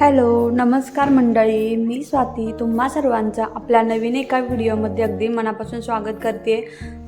Hello नमस्कार मंडळी. मी स्वाती. तुम्हा सर्वांचं आपल्या नवीन एका व्हिडिओमध्ये अगदी मनापासून स्वागत करते.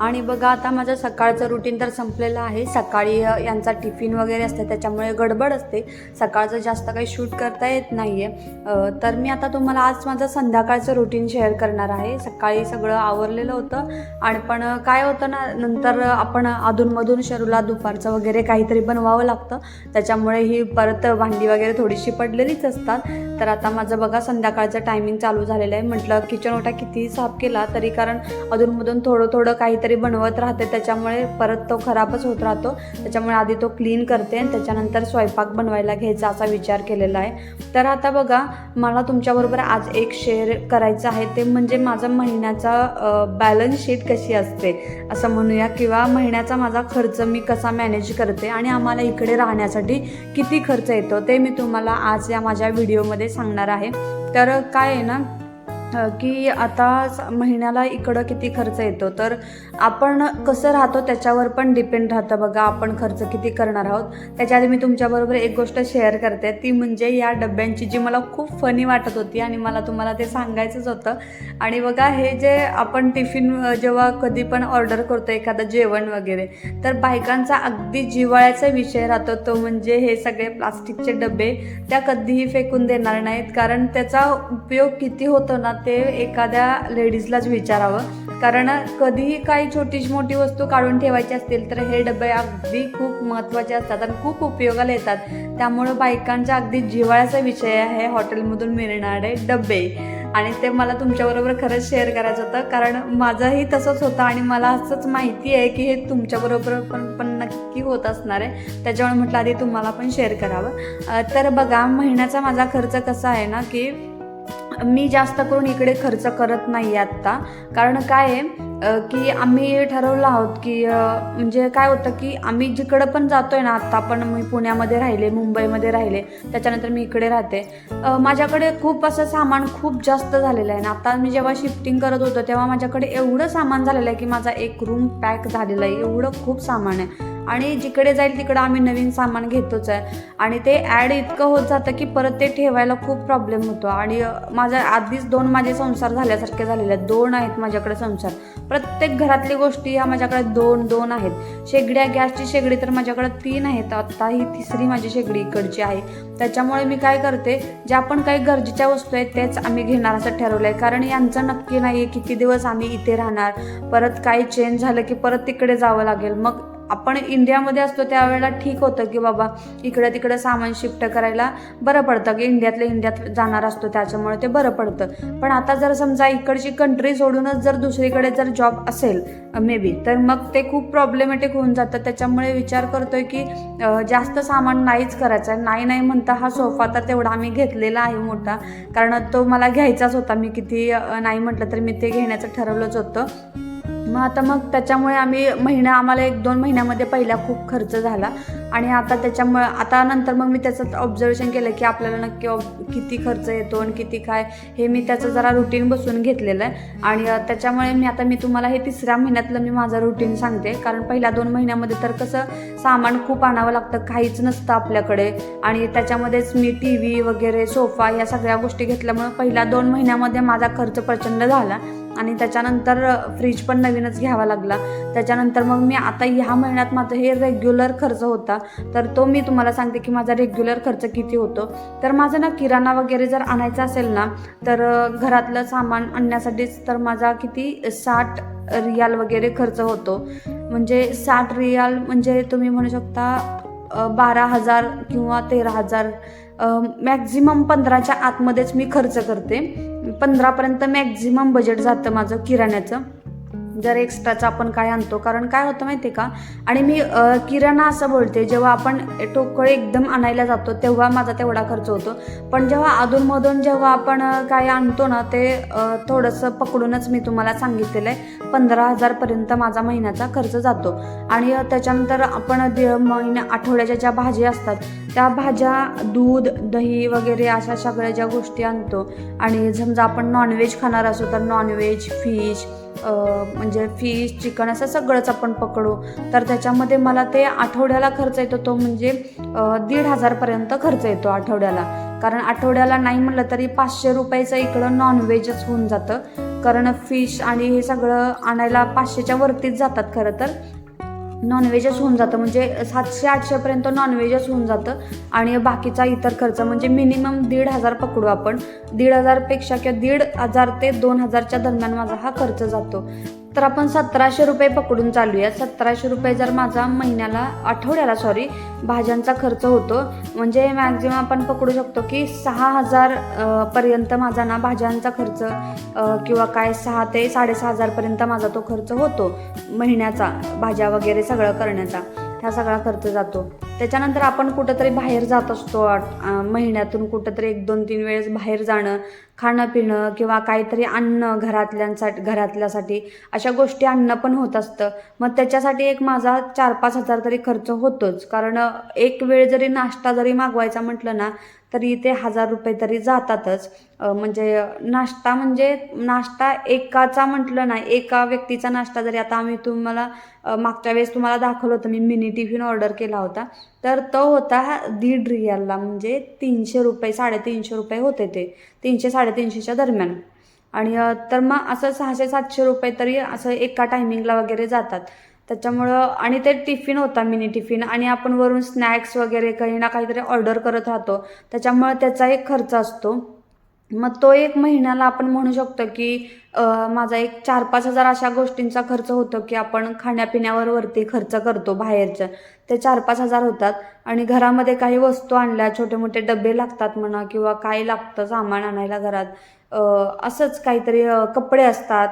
आणि बघा आता माझं सकाळचं रुटीन तर संपलेलं आहे. सकाळी यांचा टिफिन वगैरे असते त्याच्यामुळे गडबड असते. सकाळचं जास्त काही शूट करता येत नाही आहे तर मी आता तुम्हाला आज माझं संध्याकाळचं रुटीन शेअर करणार आहे. सकाळी सगळं आवरलेलं होतं. आणि पण काय होतं ना नंतर आपण अधूनमधून शरूला दुपारचं वगैरे काहीतरी बनवावं लागतं. त्याच्यामुळे ही परत भांडी वगैरे थोडीशी पडलेलीच असतात. तर आता माझं बघा संध्याकाळचं टायमिंग चालू झालेलं आहे. म्हटलं किचन ओटा कितीही साफ केला तरी कारण अधूनमधून थोडं थोडं काहीतरी बनवत राहते. त्याच्यामुळे परत तो खराबच होत राहतो. त्याच्यामुळे आधी तो क्लीन करते आणि त्याच्यानंतर स्वयंपाक बनवायला घ्यायचा असा विचार केलेला आहे. तर आता बघा मला तुमच्याबरोबर आज एक शेअर करायचं आहे. ते म्हणजे माझा महिन्याचा बॅलन्स शीट कशी असते? असं म्हणूया किंवा महिन्याचा माझा खर्च मी कसा मॅनेज करते आणि आम्हाला इकडे राहण्यासाठी किती खर्च येतो ते मी तुम्हाला आज या माझ्या व्हिडिओमध्ये सांगणार आहे. तर काय आहे ना की आता स- महिन्याला इकडं किती खर्च येतो? तर आपण कसं राहतो त्याच्यावर पण डिपेंड राहतं बघा आपण खर्च किती करणार आहोत. त्याच्या आधी मी तुमच्याबरोबर एक गोष्ट शेअर करते. ती म्हणजे या डब्यांची जी मला खूप फनी वाटत होती आणि मला तुम्हाला ते सांगायचंच होतं. आणि बघा हे जे आपण टिफिन जेव्हा कधी पण ऑर्डर करतो एखादं जेवण वगैरे तर बायकांचा अगदी जिव्हाळ्याचा विषय राहतो. तो म्हणजे हे सगळे प्लास्टिकचे डबे त्या कधीही फेकून देणार नाहीत. कारण त्याचा उपयोग किती होतो ना ते एखाद्या लेडीजलाच विचारावं. कारण कधीही काही छोटीशी मोठी वस्तू काढून ठेवायची असतील तर हे डबे अगदी खूप महत्त्वाचे असतात आणि खूप उपयोगाला येतात. त्यामुळं बायकांचा अगदी जिव्हाळ्याचा विषय आहे हॉटेलमधून मिळणारे डबे. आणि ते मला तुमच्याबरोबर खरंच शेअर करायचं होतं. कारण माझंही तसंच होतं आणि मला असंच माहिती आहे की हे तुमच्याबरोबर पण पण नक्की होत असणार आहे. त्याच्यामुळे म्हटलं आधी तुम्हाला पण शेअर करावं. तर बघा महिन्याचा माझा खर्च कसा आहे ना की मी जास्त करून इकडे खर्च करत नाही आत्ता. कारण काय आहे की आम्ही ठरवलं आहोत की म्हणजे काय होतं की आम्ही जिकडं पण जातोय ना आत्ता पण मी पुण्यामध्ये राहिले मुंबईमध्ये राहिले त्याच्यानंतर मी इकडे राहते. माझ्याकडे खूप असं सामान खूप जास्त झालेलं आहे ना. आता मी जेव्हा शिफ्टिंग करत होतो तेव्हा माझ्याकडे एवढं सामान झालेलं आहे की माझा एक रूम पॅक झालेला आहे. एवढं खूप सामान आहे. आणि जिकडे जाईल तिकडं आम्ही नवीन सामान घेतोच आहे. आणि ते ॲड इतकं होत जातं की परत ते ठेवायला खूप प्रॉब्लेम होतो. आणि अ, माझा आधीच दोन माझे संसार झाल्यासारखे झालेले आहेत. दोन आहेत माझ्याकडे संसार. प्रत्येक घरातली गोष्टी ह्या माझ्याकडे दोन दोन आहेत. शेगड्या गॅसची शेगडी तर माझ्याकडे तीन आहेत. आत्ता ही तिसरी माझी शेगडी इकडची आहे. त्याच्यामुळे मी काय करते ज्या पण काही गरजेच्या वस्तू आहेत तेच आम्ही घेणार असं ठरवलं आहे कारण यांचं नक्की नाही आहे किती दिवस आम्ही इथे राहणार. परत काही चेंज झालं की परत तिकडे जावं लागेल. मग आपण इंडियामध्ये असतो त्यावेळेला ठीक होतं की बाबा इकडं तिकडं सामान शिफ्ट करायला बरं पडतं. की इंडियातल्या इंडियात जाणार असतो त्याच्यामुळे ते बरं पडतं. पण आता जर समजा इकडची कंट्री सोडूनच जर दुसरीकडे जर जॉब असेल मे बी तर मग ते खूप प्रॉब्लेमॅटिक होऊन जातं. त्याच्यामुळे विचार करतोय की जास्त सामान नाहीच करायचं आहे. नाही नाही म्हणता हा सोफा तर तेवढा आम्ही घेतलेला आहे मोठा. कारण तो मला घ्यायचाच होता. मी किती नाही म्हटलं तर मी ते घेण्याचं ठरवलंच होतं. मग आता मग त्याच्यामुळे आम्ही महिना आम्हाला एक दोन महिन्यामध्ये पहिला खूप खर्च झाला. आणि आता त्याच्यामुळे आता नंतर मग मी त्याचं ऑब्झर्वेशन केलं की आपल्याला नक्की किती खर्च येतो आणि किती काय हे मी त्याचं जरा रुटीन बसून घेतलेलं आहे. आणि त्याच्यामुळे मी आता मी तुम्हाला हे तिसऱ्या महिन्यातलं मी माझं रुटीन सांगते. कारण पहिल्या दोन महिन्यामध्ये तर कसं सामान खूप आणावं लागतं काहीच नसतं आपल्याकडे. आणि त्याच्यामध्येच मी टी व्ही वगैरे सोफा या सगळ्या गोष्टी घेतल्यामुळे पहिल्या दोन महिन्यामध्ये माझा खर्च प्रचंड झाला. आणि त्याच्यानंतर फ्रीज पण नवीनच घ्यावा लागला. त्याच्यानंतर मग मी आता ह्या महिन्यात माझं हे रेग्युलर खर्च होता. तर तो मी तुम्हाला सांगते की माझा रेग्युलर खर्च किती होतो. तर माझा ना किराणा वगैरे जर आणायचा असेल ना तर घरातलं सामान आणण्यासाठीच तर माझा किती साठ रियाल वगैरे खर्च होतो. म्हणजे साठ रियाल म्हणजे तुम्ही म्हणू शकता बारा हजार किंवा तेरा हजार मॅक्झिमम पंधराच्या आतमध्येच मी खर्च करते. पंधरापर्यंत मॅक्झिमम बजेट जातं माझं किराण्याचं. जर एक्स्ट्राचं आपण काय आणतो? कारण काय होतं माहिती आहे का? आणि मी किराणा असं बोलते जेव्हा आपण टोकळे एकदम आणायला जातो तेव्हा माझा तेवढा खर्च होतो. पण जेव्हा अधूनमधून जेव्हा आपण काय आणतो ना ते थोडंसं पकडूनच मी तुम्हाला सांगितलेलं आहे पंधरा हजारपर्यंत माझा महिन्याचा खर्च जातो. आणि त्याच्यानंतर आपण दीड महिन्या आठवड्याच्या ज्या भाज्या असतात त्या भाज्या दूध दही वगैरे अशा सगळ्या ज्या गोष्टी आणतो. आणि समजा आपण नॉनव्हेज खाणार असू तर नॉनव्हेज फिश म्हणजे फिश चिकन असं सगळंच आपण पकडू. तर त्याच्यामध्ये मला ते आठवड्याला खर्च येतो तो म्हणजे दीड हजारपर्यंत खर्च येतो आठवड्याला. कारण आठवड्याला नाही म्हटलं तरी पाचशे रुपयाचं इकडं नॉनव्हेजच होऊन जातं. कारण फिश आणि हे सगळं आणायला पाचशेच्या वरतीच जातात खरं तर. नॉनव्हेजच होऊन जातं. म्हणजे सातशे आठशेपर्यंत नॉनव्हेजच होऊन जातं. आणि बाकीचा इतर खर्च म्हणजे मिनिमम दीड हजार पकडू आपण. दीड हजारपेक्षा किंवा दीड हजार ते दोन हजारच्या दरम्यान माझा हा खर्च जातो. तर आपण सतराशे रुपये पकडून चालूया. सतराशे रुपये जर माझा महिन्याला आठवड्याला सॉरी भाज्यांचा खर्च होतो म्हणजे मॅक्झिमम आपण पकडू शकतो की सहा हजार पर्यंत माझा ना भाज्यांचा खर्च किंवा काय सहा ते साडेसहा हजारपर्यंत माझा तो खर्च होतो महिन्याचा भाज्या वगैरे सगळं करण्याचा. ह्या सगळा खर्च जातो. त्याच्यानंतर आपण कुठंतरी बाहेर जात असतो. आठ- महिन्यातून कुठंतरी एक दोन तीन वेळेस बाहेर जाणं खाणं पिणं किंवा काहीतरी आणणं घरातल्यांसाठी घरातल्यासाठी अशा गोष्टी आणणं पण होत असतं. मग त्याच्यासाठी एक माझा चार पाच हजार तरी खर्च होतोच. कारण एक वेळ जरी नाश्ता जरी मागवायचा म्हटलं ना तरी ते हजार रुपये तरी जातातच. म्हणजे नाश्ता म्हणजे नाश्ता एकाचा म्हटलं ना एका व्यक्तीचा नाश्ता जरी आता आम्ही तुम्हाला मागच्या वेळेस तुम्हाला दाखवलं होतं मी मिनी टिफिन ऑर्डर केला होता तर तो होता दीड रियालला म्हणजे तीनशे रुपये साडेतीनशे रुपये होते ते तीनशे साडेतीनशेच्या दरम्यान. आणि तर मग असं सहाशे सातशे रुपये तरी असं एका टायमिंगला वगैरे जातात. त्याच्यामुळं आणि ते टिफिन होता मिनी टिफिन आणि आपण वरून स्नॅक्स वगैरे काही ना काहीतरी ऑर्डर करत राहतो. त्याच्यामुळं त्याचा एक खर्च असतो. मग तो एक महिन्याला आपण म्हणू शकतो की माझा एक चार पाच हजार अशा गोष्टींचा खर्च होतो की आपण खाण्यापिण्यावर वरती खर्च करतो बाहेरचं. ते चार पाच हजार होतात. आणि घरामध्ये काही वस्तू आणल्या छोटे मोठे डबे लागतात म्हणा किंवा काय लागतं सामान आणायला घरात. असंच काहीतरी कपडे असतात.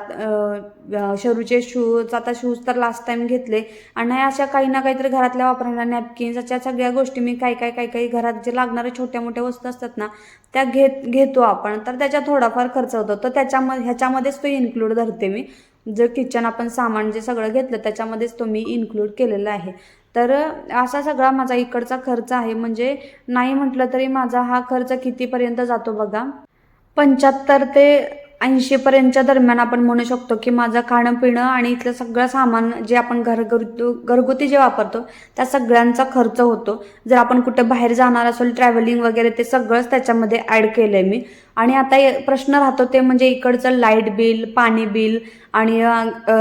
शरूचे शूज आता शूज तर लास्ट टाइम घेतले. आणि अशा काही ना काहीतरी घरातल्या वापरायला नॅपकिन्स अशा सगळ्या गोष्टी मी काही काही काही काही घरात जे लागणारे छोट्या मोठ्या वस्तू असतात ना त्या घेत घेतो आपण. तर त्याच्या थोडाफार खर्च होतो. तर त्याच्यामध्ये ह्याच्यामध्येच तो इन्क्लूड धरते मी. जर किचन आपण सामान जे सगळं घेतलं त्याच्यामध्येच तो मी इन्क्लूड केलेला आहे. तर असा सगळा माझा इकडचा खर्च आहे. म्हणजे नाही म्हटलं तरी माझा हा खर्च कितीपर्यंत जातो बघा? पंच्याहत्तर ते ऐंशीपर्यंतच्या दरम्यान आपण म्हणू शकतो की माझं खाणं पिणं आणि इथलं सगळं सामान जे आपण घरगुती घरगुती जे वापरतो त्या सगळ्यांचा खर्च होतो. जर आपण कुठं बाहेर जाणार असेल ट्रॅव्हलिंग वगैरे ते सगळंच त्याच्यामध्ये ॲड केलं आहे मी. आणि आता प्रश्न राहतो ते म्हणजे इकडचं लाइट बिल पाणी बिल आणि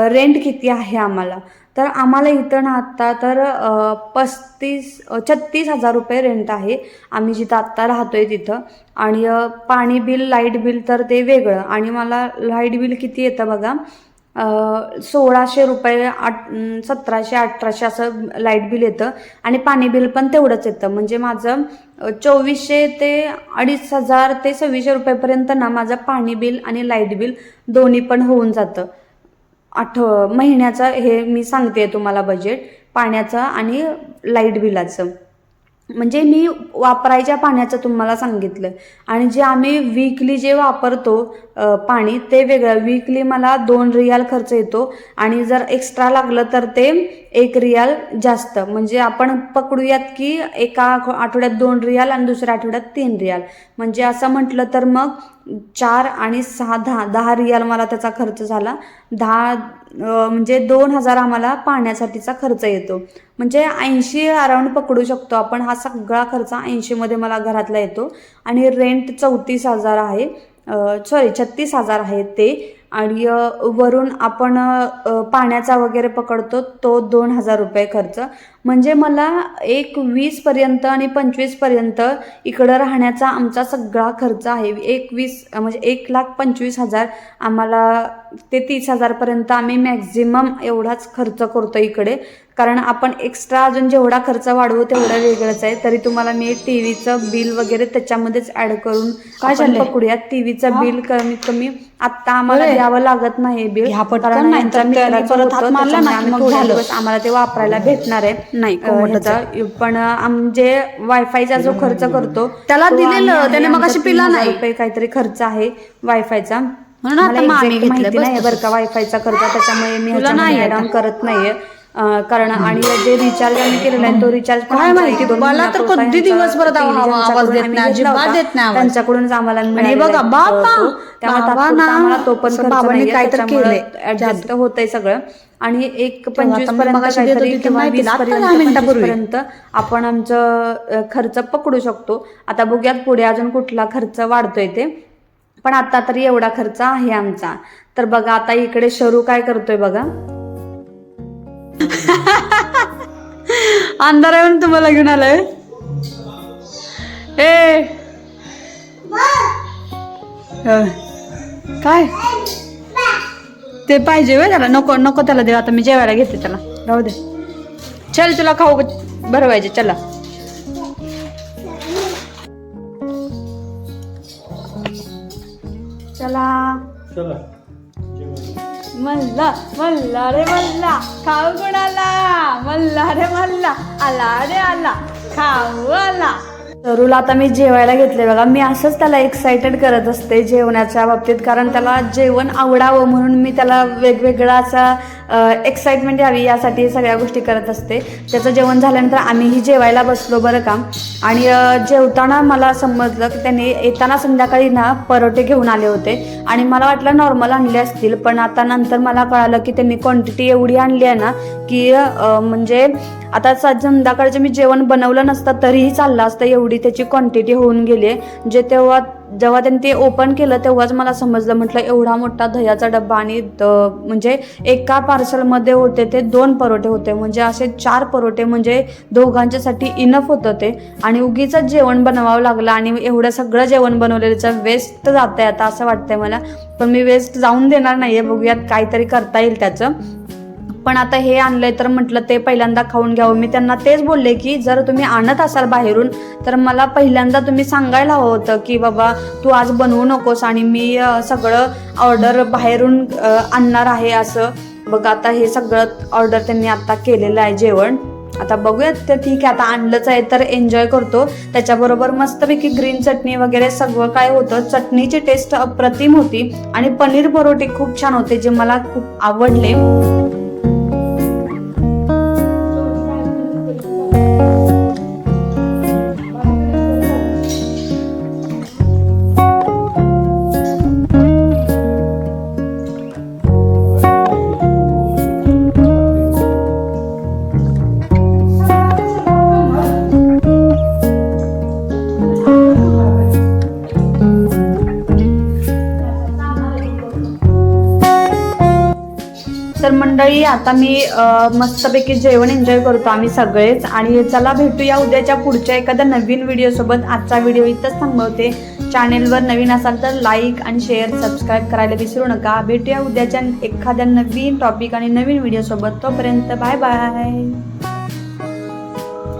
रेंट किती आहे आम्हाला? तर आम्हाला इथं ना आत्ता तर पस्तीस छत्तीस हजार रुपये रेंट आहे. आम्ही जिथं आत्ता राहतो आहे तिथं. आणि पाणी बिल लाइट बिल तर ते वेगळं. आणि मला लाइट बिल किती येतं बघा? सोळाशे रुपये आठ सतराशे अठराशे असं लाइट बिल येतं. आणि पाणी बिल पण तेवढंच येतं. म्हणजे माझं चोवीसशे ते अडीच हजार ते सव्वीसशे रुपयेपर्यंत ना माझं पाणी बिल आणि लाइट बिल दोन्ही पण होऊन जातं. आठ महिन्याचं हे मी सांगते तुम्हाला बजेट पाण्याचं आणि लाइट बिलाचं. म्हणजे मी वापरायच्या पाण्याचं तुम्हाला सांगितलं. आणि जे आम्ही वीकली जे वापरतो पाणी ते वेगळं. वीकली मला दोन रियाल खर्च येतो. आणि जर एक्स्ट्रा लागलं तर ते एक रियाल जास्त. म्हणजे आपण पकडूयात की एका आठवड्यात दोन रियाल आणि दुसऱ्या आठवड्यात तीन रियाल. म्हणजे असं म्हटलं तर मग चार आणि सहा दहा दहा रियाल मला त्याचा खर्च झाला. दहा म्हणजे दोन हजार आम्हाला पाण्यासाठीचा खर्च येतो. म्हणजे ऐंशी अराऊंड पकडू शकतो आपण. हा सगळा खर्च ऐंशीमध्ये मला घरातला येतो. आणि रेंट चौतीस हजार आहे. सॉरी छत्तीस हजार आहे ते. आणि वरून आपण पाण्याचा वगैरे पकडतो तो दोन हजार रुपये खर्च. म्हणजे मला एक वीसपर्यंत आणि पंचवीसपर्यंत इकडं राहण्याचा आमचा सगळा खर्च आहे. एक वीस म्हणजे एक लाख पंचवीस हजार आम्हाला ते तीस हजारपर्यंत आम्ही मॅक्झिमम एवढाच खर्च करतो इकडे. कारण आपण एक्स्ट्रा अजून जेवढा खर्च वाढवू तेवढा वेगळंच आहे. तरी तुम्हाला मी टी व्हीचं बिल वगैरे त्याच्यामध्येच ॲड करून काय आपण चाललंय? पकडूया टीव्हीचं हा? बिल कमीत कमी आत्ता आम्हाला. द्यावं लागत नाही बिल. कारण आम्हाला ते वापरायला भेटणार आहे. नाही, ह्याचा. पण आमचे वायफायचा जो खर्च करतो त्याला तो दिलेलं, आम्ही- त्याने मगाशी तीन पिला हजार नाही. रुपये काहीतरी खर्च आहे वायफायचा म्हणून आता मला मग आम्ही exact घेतलंय, माहिती बस नाही. बरं का वायफायचा खर्च त्याच्यामुळे मी तुला नाही ह्याच्यामध्ये आहे add on करत नाहीये अं, करणं आणि जे रिचार्ज आम्ही केलेला आहे तो रिचार्ज काय माहिती, मला तर कधी दिवसभरात आवाज देत नाही, घेतला अजिबात. देत नाही आवाज. त्यांच्याकडूनच आम्हाला मिळालेला बघा बाबा तो. त्यामुळे बाबा तात्पुरता ना, आम्हाला तो पण असं खर्च बाबांनी नाहीये, काहीतरी त्याच्यामुळे केलंय. ऍडजस्ट होतंय सगळं आणि एक तेव्हा पंचवीस आता मी पर्यंत मगाशी देत काहीतरी होती किंवा माहिती वीस ना, आता पर्यंत दहा मिनिटापूर्वी. पर्यंत आपण आमचं खर्च पकडू शकतो. आता बघूयात पुढे अजून कुठला खर्च वाढतोय ते. पण आता तरी एवढा खर्च आहे आमचा. तर बघा आता इकडे शरू काय करतोय बघा. अंधार येऊन तुम्हाला घेऊन आलोय. ए! काय? ते पाहिजे व्हय त्याला नको नको त्याला देऊ. आता मी जेवायला घेते त्याला. राहू दे. चल तुला खाऊ भरवायचे चला. चला. मल्ला मल्ला रे मल्ला. खाऊ कुणाला? मल्ला रे मल्ला. आला रे आला. खाऊ आला. तरुला आता मी जेवायला घेतले बघा. मी असंच त्याला एक्साइटेड करत असते जेवणाच्या बाबतीत कारण त्याला जेवण आवडावं म्हणून मी त्याला वेगवेगळा असा एक्साइटमेंट यावी यासाठी सगळ्या गोष्टी करत असते. त्याचं जेवण झाल्यानंतर आम्हीही जेवायला बसलो बरं का. आणि जेवताना मला समजलं की त्यांनी येताना संध्याकाळी ना परोठे घेऊन आले होते. आणि मला वाटलं नॉर्मल आणले असतील पण आता नंतर मला कळालं की त्यांनी क्वांटिटी एवढी आणली आहे ना की म्हणजे आता स- संध्याकाळचं मी जेवण बनवलं नसतं तरीही चाललं असतं एवढी त्याची क्वांटिटी होऊन गेली आहे. जे तेव्हा जेव्हा त्यांनी ते ओपन केलं तेव्हाच मला समजलं म्हटलं एवढा मोठा दह्याचा डब्बा आणि द- म्हणजे एका पार्सलमध्ये होते ते दोन परोठे होते. म्हणजे असे चार परोठे म्हणजे दोघांच्यासाठी इनफ होतं ते. आणि उगीच जेवण बनवावं लागलं आणि एवढं सगळं जेवण बनवलेलं वेस्ट जात आहे आता असं वाटतंय मला. पण मी वेस्ट जाऊन देणार नाहीये. बघूयात काहीतरी करता येईल त्याचं. पण आता हे आणलंय तर म्हटलं ते पहिल्यांदा खाऊन घ्यावं. मी त्यांना तेच बोलले की जर तुम्ही आणत असाल बाहेरून तर मला पहिल्यांदा तुम्ही सांगायला हवं होतं की बाबा तू आज बनवू नकोस आणि मी सगळं ऑर्डर बाहेरून आणणार आहे असं. बघ आता हे सगळं ऑर्डर त्यांनी आता केलेलं आहे जेवण. आता बघूयात ते ठीक आहे आता आणलंच आहे तर एन्जॉय करतो. त्याच्याबरोबर मस्तपैकी ग्रीन चटणी वगैरे सगळं काय होतं? चटणीची टेस्ट अप्रतिम होती आणि पनीर परोटे खूप छान होते जे मला खूप आवडले. तर मंडळी आता मी मस्तपैकी जेवण एन्जॉय करतो आम्ही सगळेच. आणि चला भेटूया उद्याच्या पुढच्या एखाद्या नवीन व्हिडिओ सोबत. आजचा व्हिडिओ इथंच थांबवते. चॅनेलवर नवीन असाल तर लाईक आणि शेअर सबस्क्राईब करायला विसरू नका. भेटूया उद्याच्या एखाद्या नवीन टॉपिक आणि नवीन व्हिडिओ सोबत. तोपर्यंत बाय बाय